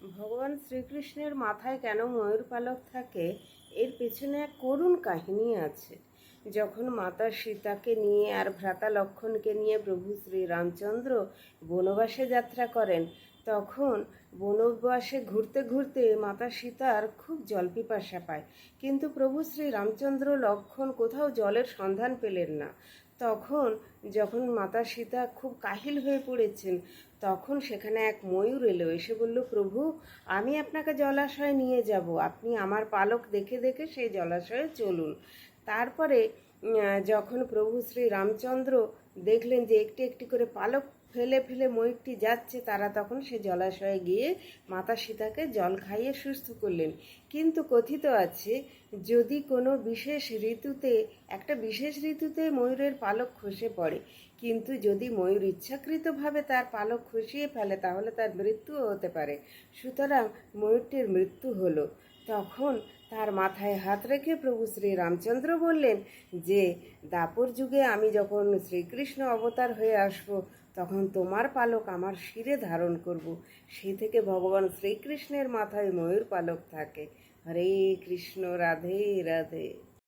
ভগবান শ্রীকৃষ্ণের মাথায় কেন ময়ূর পালক থাকে? এর পেছনে এক করুণ কাহিনী আছে। যখন মাতা সীতাকে নিয়ে আর ভ্রাতা লক্ষণকে নিয়ে প্রভু শ্রীরামচন্দ্র বনবাসে যাত্রা করেন তখন বনবাসে ঘুরতে ঘুরতে মাতা সীতার খুব জল পায়। কিন্তু প্রভু শ্রী রামচন্দ্র লক্ষণ কোথাও জলের সন্ধান পেলেন না। তখন যখন মাতা সীতা খুব কাহিল হয়ে পড়েছেন, তখন সেখানে এক ময়ূর এলো, এসে বলল, প্রভু, আমি আপনাকে জলাশয়ে নিয়ে যাব। আপনি আমার পালক দেখে দেখে সেই জলাশয়ে চলুন। তারপরে যখন প্রভু শ্রী রামচন্দ্র দেখলেন যে একটি একটি করে পালক ফেলে ফেলে ময়ূরটি যাচ্ছে, তারা তখন সে জলাশয়ে গিয়ে মাতা সীতাকে জল খাইয়ে সুস্থ করলেন। কিন্তু কথিত আছে, যদি কোনো বিশেষ ঋতুতে, একটা বিশেষ ঋতুতে ময়ূরের পালক খসে পড়ে, কিন্তু যদি ময়ূর ইচ্ছাকৃতভাবে তার পালক খসিয়ে ফেলে, তাহলে তার মৃত্যুও হতে পারে। সুতরাং ময়ূরটির মৃত্যু হলো। তখন তার মাথায় হাত রেখে প্রভু শ্রী রামচন্দ্র বললেন, যে, দাপর যুগে আমি যখন শ্রীকৃষ্ণ অবতার হয়ে আসব, তখন তোমার পালক আমার শিরে ধারণ করব। সেই থেকে ভগবান শ্রীকৃষ্ণের মাথায় ময়ূর পালক থাকে। হরে কৃষ্ণ রাধে রাধে।